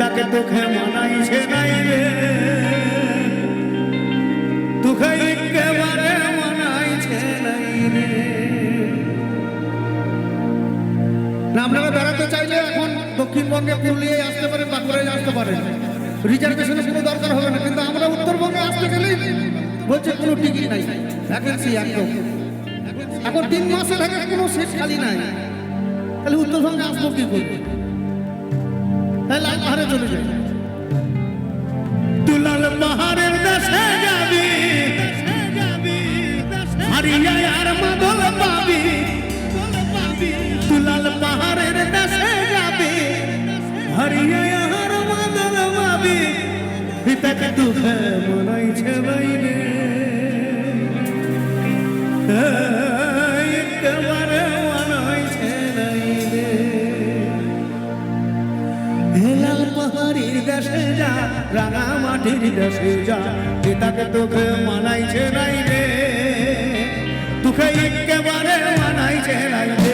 তাকে দুঃখে মানাইছে নাই রে। দুঃখে মানাইছে নাই রে। না, আপনারা বেড়াতে চাইলে এখন দক্ষিণবঙ্গে পুরুলিয়ায় আসতে পারেন, বাঁকুড়ায় আসতে পারেন। রিজার্ভেশনের কোনো দরকার হবে না, কিন্তু আমরা উত্তরবঙ্গে আসতে গেলেই বলছে কোনো টিকিট নাই ভ্যাকেন্সি একদম। এখন তিন মাসের আগে কোনো সিট খালি নাই। তাহলে উত্তরবঙ্গে আসব কি করব चली जाए तुलाल महारे दस जावी দেশে যা রাঙা মাটির দেশে যা পিতাকে তোকে মানাইছে নাই রে। তোকে একেবারে মানাইছে নাই রে।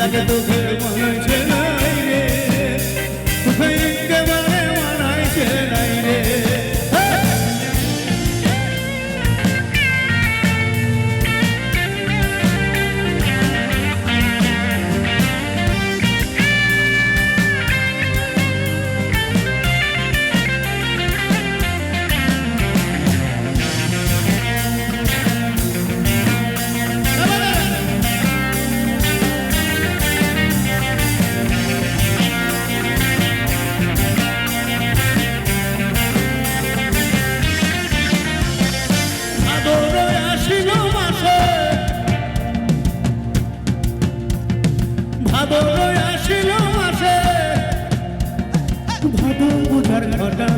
তাকে তোদের মনে ভাদর আসিল মাসে। ভাদর বুঝার ঘটা